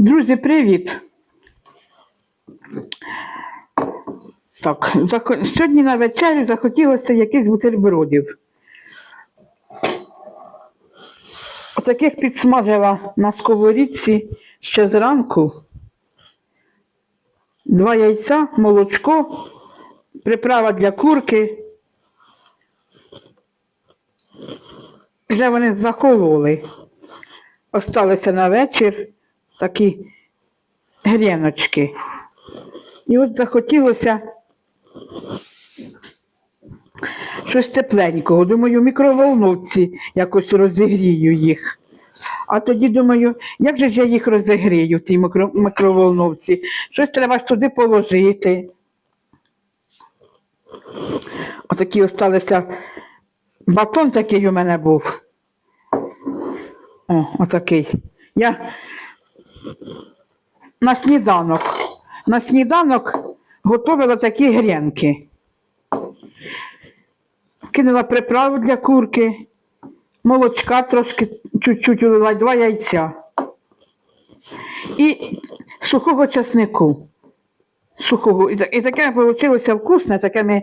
Друзі, привіт! Так, сьогодні на вечерю захотілося якихось бутербродів. Отаких підсмажила на сковорідці ще зранку. Два яйця, молочко, приправа для курки. Вже вони захололи. Осталися на вечір такі гріночки. І от захотілося щось тепленького. Думаю, в мікроволновці якось розігрію їх. А тоді думаю, як же ж я їх розігрію в тій мікро- мікроволновці? Щось треба ж туди положити. Отакі осталися. Батон такий у мене був. О, отакий. Я на сніданок. На сніданок готувала такі грінки. Кинула приправу для курки, молочка трошки чуть-чуть улила, два яйця. І сухого часнику. Сухого. І, таке вийшло вкусне, таке ми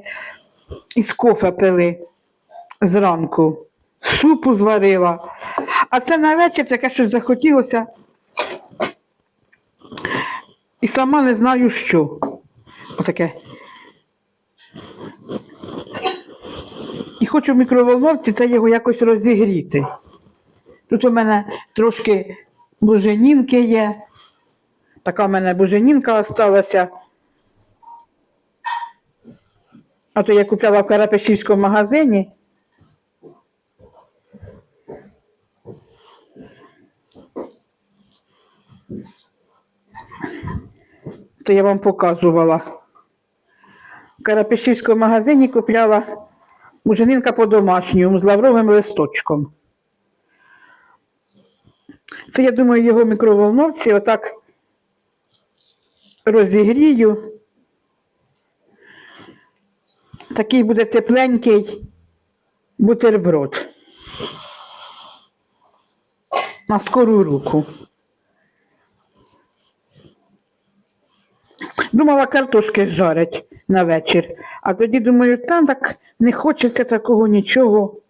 із кофе пили зранку. Супу зварила. А це на вечір таке щось захотілося. Сама не знаю що. Отаке. І хочу в мікроволновці це його якось розігріти. Тут у мене трошки буженінки є. Така в мене буженінка осталася. А то я купляла в Карапешівському магазині. То я вам показувала. В Карапешівському магазині купляла буженинка по-домашньому з лавровим листочком. Це, я думаю, його мікроволновці отак розігрію. Такий буде тепленький бутерброд. На скору руку. Думала, картошки жарять на вечір. А тоді думаю, там так не хочеться такого нічого.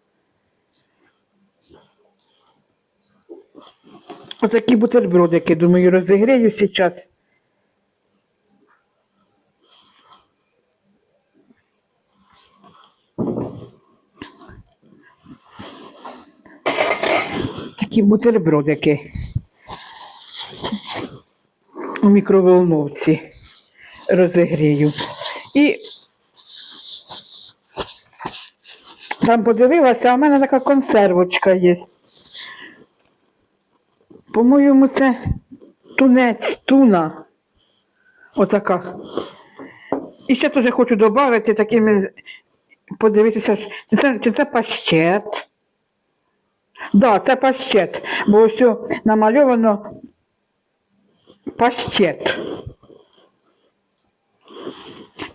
Отакі бутербродики, думаю, розігрію зараз. Такі бутербродики у мікроволновці розігрію. І там подивилася, а в мене така консервочка є. По-моєму, це тунець, туна. Отака. І ще теж хочу додати такими, подивитися, чи це, чи це пащет. Так, да, це пащет, бо ось намальовано пащет.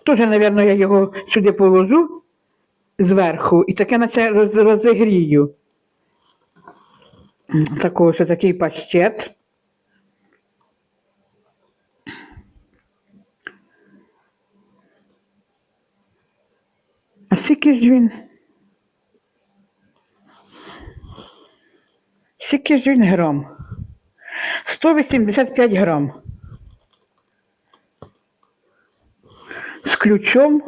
Тоже, мабуть, я його сюди положу зверху і таке наче роз, розігрію. Такого, що такий пащет. А скільки ж він? Скільки ж він грам? 185 грам. Ключом.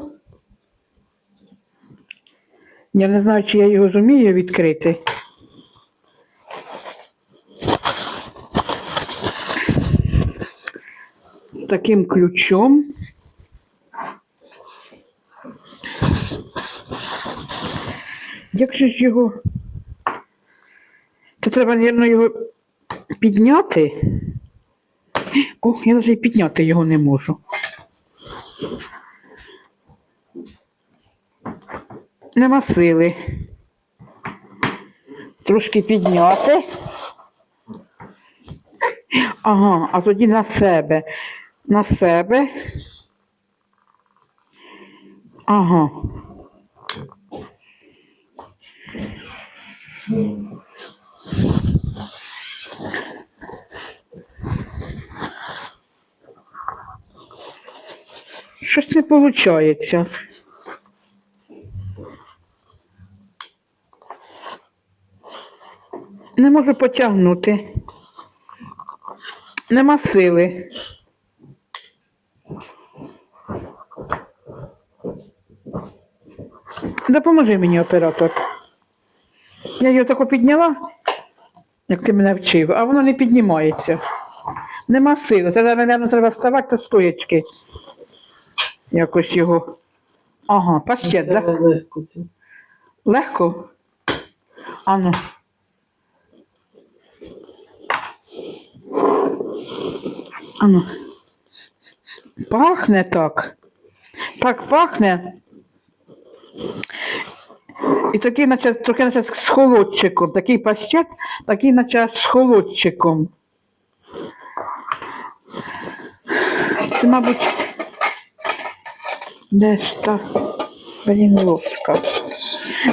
Я не знаю, чи я його зумію відкрити. З таким ключом. Як же ж його? Це треба, мабуть, його підняти. О, я навіть підняти його не можу. нема сили. Трошки підняти. Ага, а тоді на себе. На себе. Ага. Щось не виходить. Не можу потягнути. Нема сили. Допоможи мені, оператор. Я його тако підняла, як ти мене вчив, а воно не піднімається. Нема сили. Це, мабуть, треба вставати та стоячки. Якось його. Ага, пащет, так? Да? легко. Легко? Ану. Ану. Пахне так. Так пахне. І такий, наче, трохи наче з холодчиком. Такий пащет, такий, наче з холодчиком. Це, мабуть, де ж та, блін, ложка.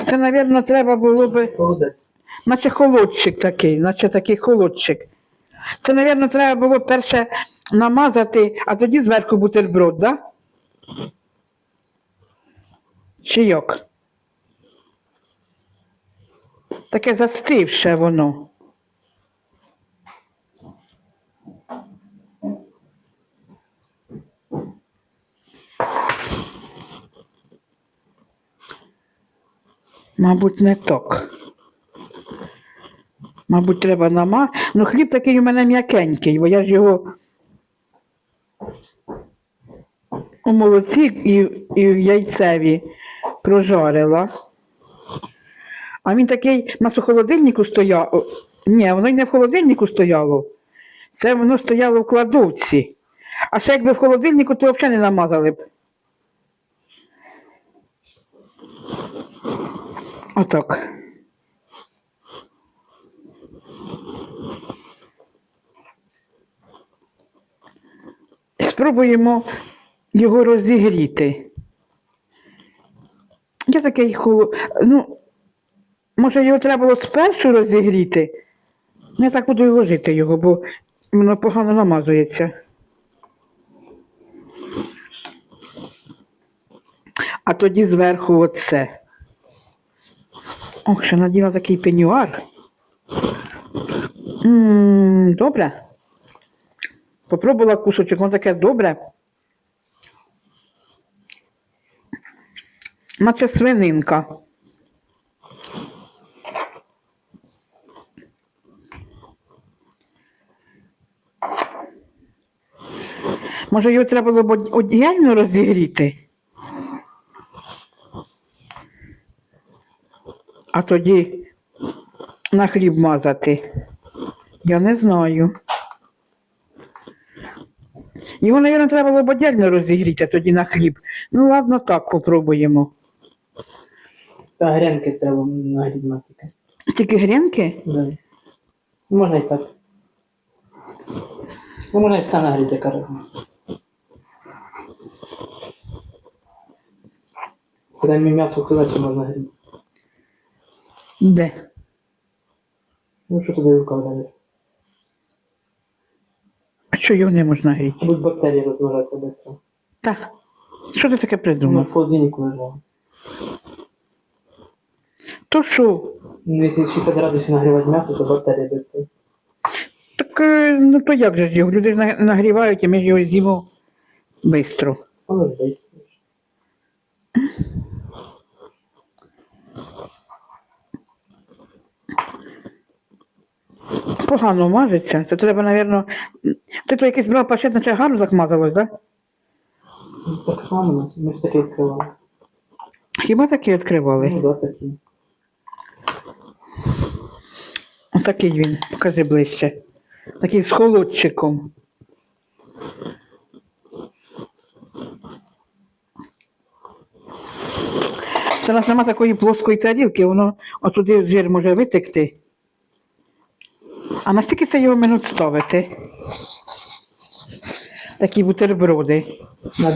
Це, мабуть, треба було би, наче холодчик такий, наче такий холодчик. Це, мабуть, треба було перше намазати, а тоді зверху бутерброд, да? Чи як? Таке застивше воно. Мабуть, не так. Мабуть, треба нама. Ну, хліб такий у мене м'якенький, бо я ж його у молоці і, і в яйцеві прожарила. А він такий у нас у холодильнику стояв. Ні, воно й не в холодильнику стояло. Це воно стояло в кладовці. А ще якби в холодильнику, то взагалі не намазали б. Отак. Спробуємо його розігріти. Я такий холод... Ну, може, його треба було спершу розігріти. Я так буду і ложити його, бо воно погано намазується. А тоді зверху оце. Ох, ще наділа такий пенюар. м добре. Попробувала кусочок, воно таке добре. Наче свининка. Може, його треба було б одягально розігріти? А тоді на хліб мазати. Я не знаю. Його, мабуть, треба було б розігріти, а тоді на хліб. Ну, ладно, так попробуємо. Та грянки треба нагріти матики. Тільки грінки? Да. Можна і так. Ну, можна і все нагріти, кажу. Коли мені м'ясо чи можна гріти. Де? Ну, що туди рука що його не можна гріти? Будуть бактерії розмножатися швидко. Так. Що ти таке придумав? в холодильнику лежало. То що? Ну, якщо 60 градусів нагрівати м'ясо, то бактерії швидко. Так, е, ну то як же ж його? Люди ж на- нагрівають, і ми ж його з'їмо швидко. Але швидко. Погано мажеться. Це треба, мабуть. Ти то якийсь брав пачет, наче гарно закмазалось, так? Да? Так само, ми ж таке відкривали. Хіба такі відкривали? Ну, да, такі. Отакий він, покажи ближче. Такий з холодчиком. Це у нас нема такої плоскої тарілки, воно отуди жир може витекти. А наскільки це його минут ставити? Такі бутерброди. На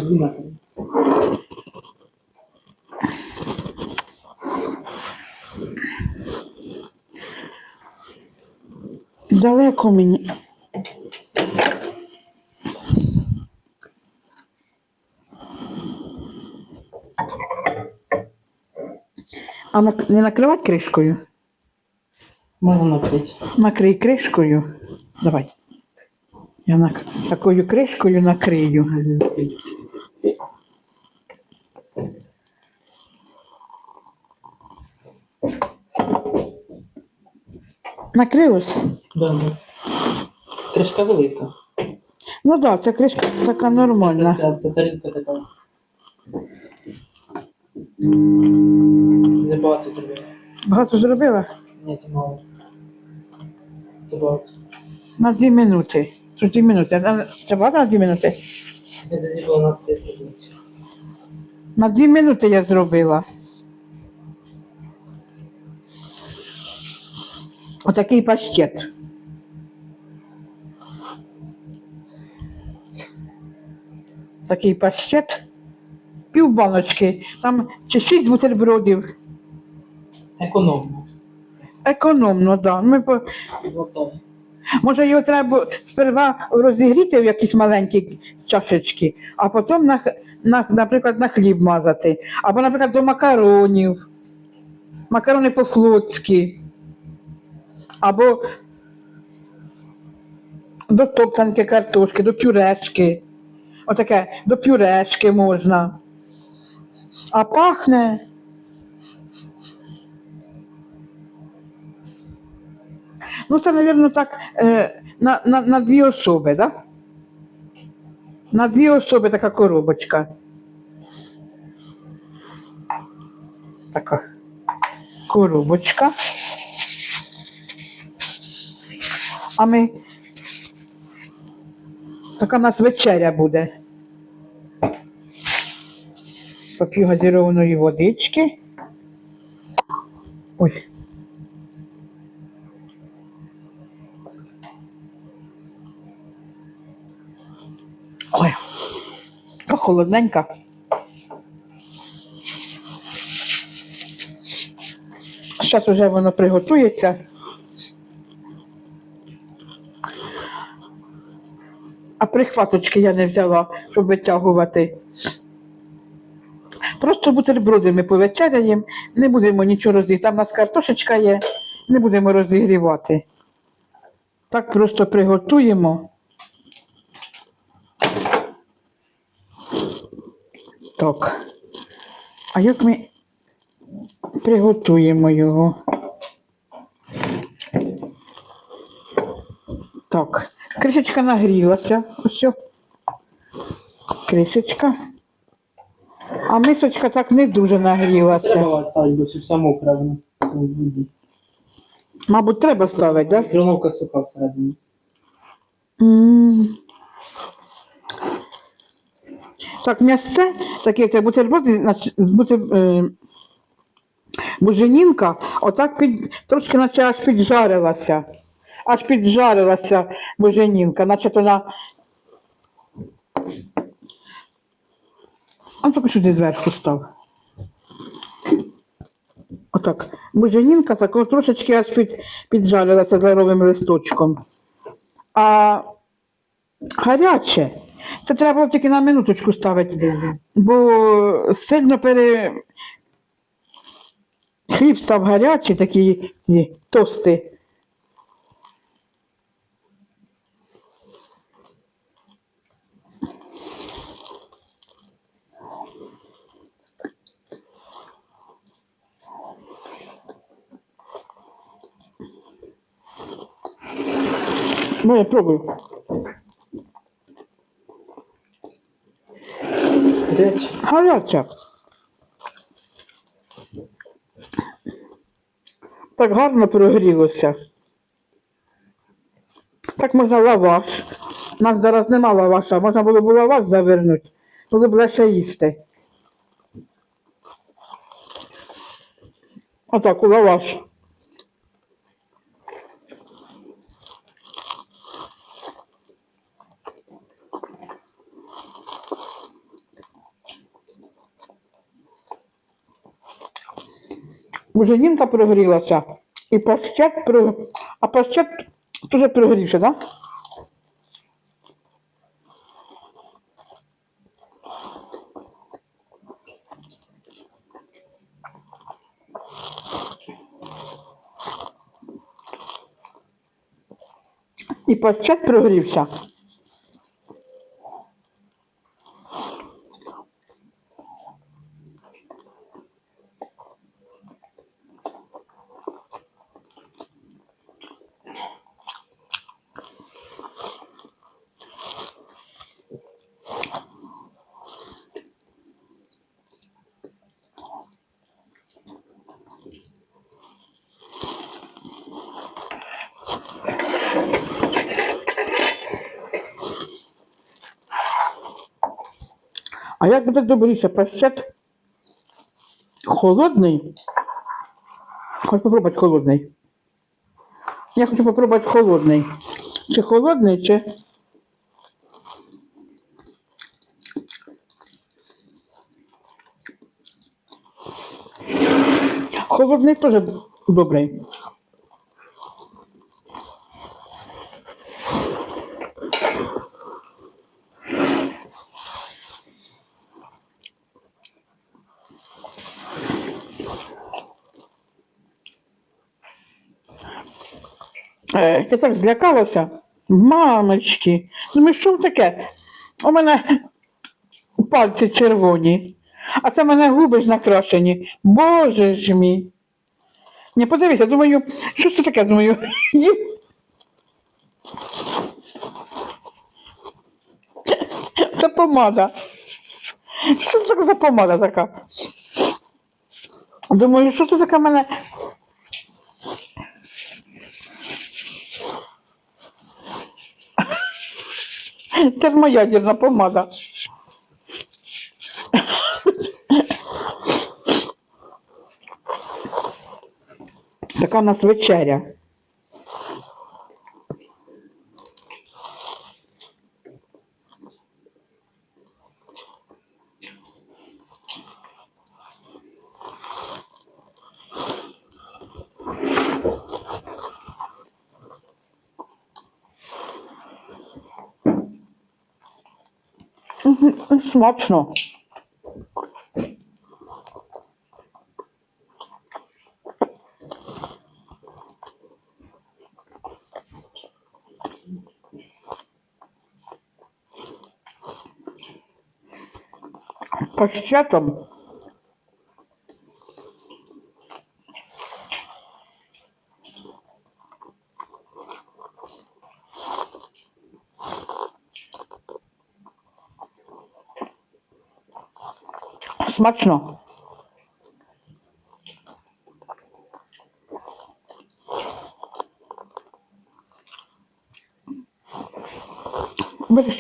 Далеко мені. А на не накривати кришкою? Можна накрити. Накрий кришкою. Давай. Я нак... такою кришкою накрию. Накрилось? Да, да. Кришка велика. Ну так, да, ця кришка така нормальна. Тарілка така. Забагато зробила. Багато зробила? Ні, це мало. Це багато. На дві минути. Тут дві минути. Це багато на дві минути? Я тоді було на 30 минут. На дві минути я зробила. Отакий паштет. Такий паштет. Пів баночки. Там чи шість бутербродів. Економно. Економно. Да. Ми по... Може, його треба сперва розігріти в якісь маленькі чашечки, а потім, на, на, наприклад, на хліб мазати. Або, наприклад, до макаронів. Макарони по-флотськи. Або до топтанки картошки, до пюрешки. Отаке, до пюрешки можна. А пахне. Ну, це, мабуть, так е, на, на, на дві особи, так? Да? На дві особи така коробочка. Така коробочка. А ми. Така у нас вечеря буде. Поп'ю газірованої водички. Ой. Ой, холодненька. Зараз вже воно приготується. А прихваточки я не взяла, щоб витягувати. Просто бутерброди ми повечеряємо, не будемо нічого розігрівати. Там у нас картошечка є, не будемо розігрівати. Так просто приготуємо. Так. А як ми приготуємо його? Так, кришечка нагрілася. Ось. Кришечка. А мисочка так не дуже нагрілася. Треба ставити, бо все все мокре. Мабуть, треба ставити, так? Да? Мікроволновка суха всередині. М. Так, м'ясце, таке це бутерброд, з бутер, е, буженінка, отак під, трошки наче аж піджарилася. Аж піджарилася буженінка, наче то на. А тільки сюди зверху став. Отак. Буженінка так трошечки аж під, піджарилася здоровим листочком. А гаряче. Це треба було тільки на минуточку ставити, бо сильно пере. Хліб став гарячий, такий ці, тостий. Ну, я пробую. Речі. Гаряча. Так гарно прогрілося. Так можна лаваш. У нас зараз нема лаваша, можна було б лаваш завернути. Було б легше їсти. Отак, у лаваш. Жінка пригорілася. І паштет при... а паштет теж пригорівся, так? Да? І паштет пригорівся. А як буде добріше паштет? Холодний? Хочу попробувати холодний. Я хочу попробувати холодний. Чи холодний, чи. Холодний теж добрий. Я так злякалася. Мамочки, думаю, що таке? У мене пальці червоні, а це в мене губи ж накрашені. Боже ж мій. Не подивися, думаю, що це таке? Думаю. Це помада. Що це за помада така? Думаю, що це таке в мене термоядерна помада. Така у нас вечеря. Смачно. Паштетом. Смачно. Бери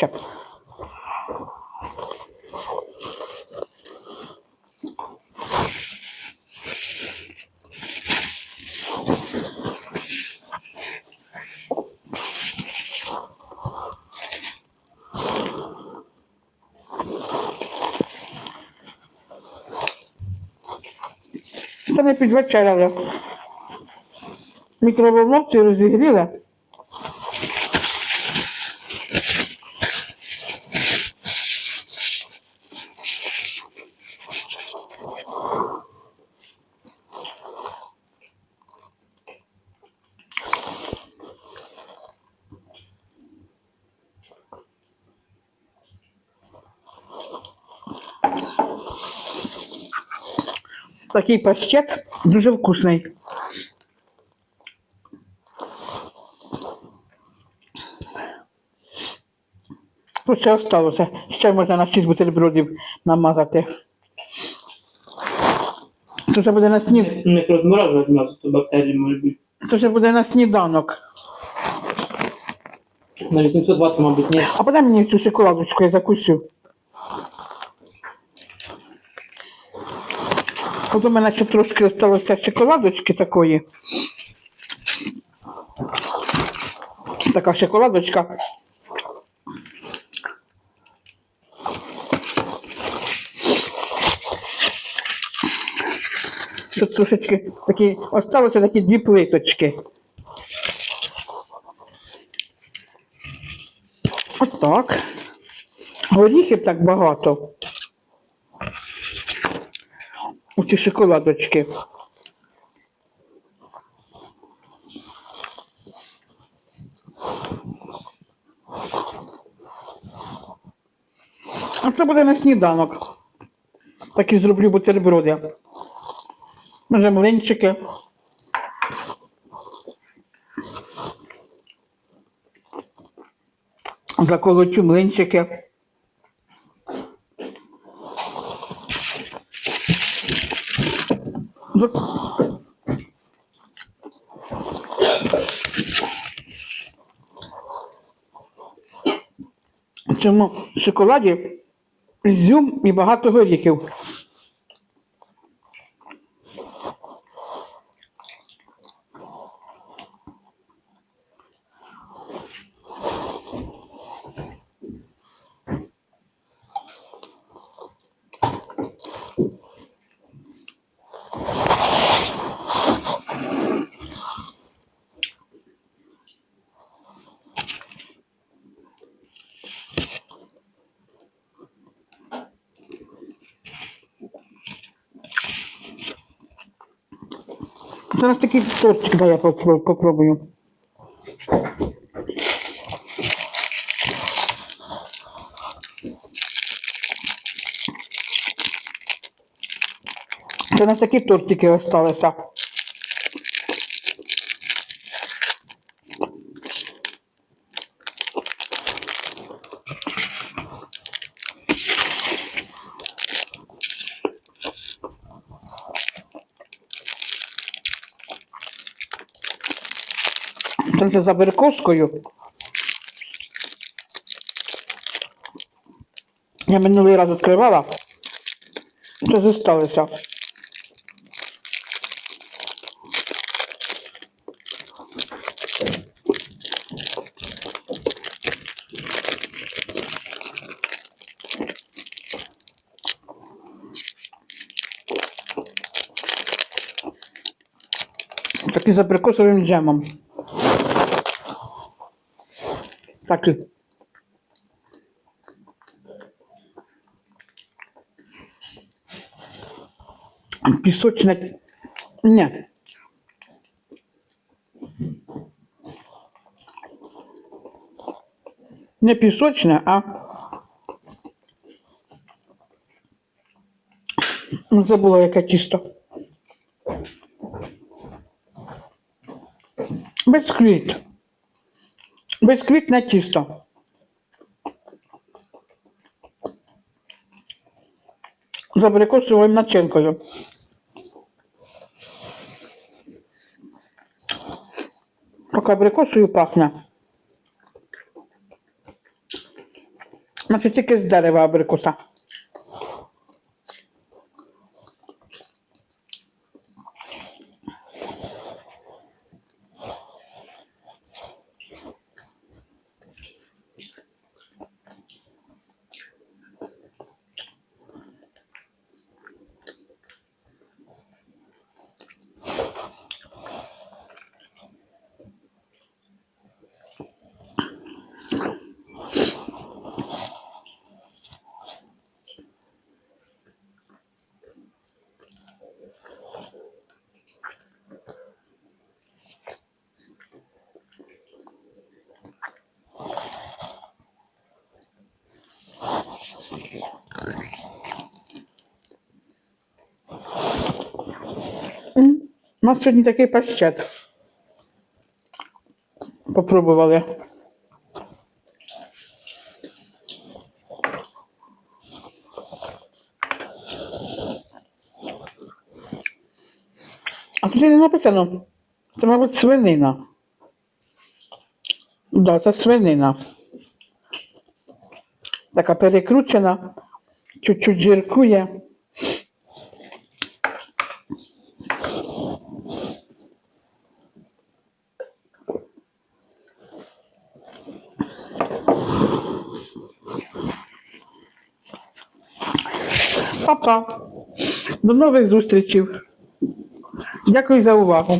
Це підвечеряли. Мікроволновці розігріли. Такий паштет дуже вкусний. Тут ще осталося. Ще можна на 6 бутербродів намазати. Це вже буде на снід... Не розморажувати м'ясо, то бактерії можуть бути. Це вже буде на сніданок. На 800 Вт, мабуть, ні. А подай мені цю шоколадочку, я закусю. От у мене ще трошки залишилося шоколадочки такої. Така шоколадочка. Тут трошечки такі, осталося такі дві плиточки. Отак. Горіхів так багато. ці шоколадочки. А це буде на сніданок. Так і зроблю бутерброди. Може млинчики. Заколочу млинчики. В цьому шоколаді ізюм і багато горіхів. Зараз такий тортик, да, я попро- попробую. Це у нас такі тортики осталися. Це за Берковською. Я минулий раз відкривала. Це зосталося. Такий з абрикосовим джемом. І. Пісочне. Ні. Не пісочне, а. Ну, Забула, яке тісто. Бисквіт. Бисквітне тісто. З абрикосовою начинкою. Поки абрикосою пахне. Значить, тільки з дерева абрикоса. М, У нас сьогодні такий паштет. Попробували. А тут не написано. Це, мабуть, свинина. Да, це свинина. Така перекручена, чуть-чуть жиркує. До нових зустрічей. Дякую за увагу.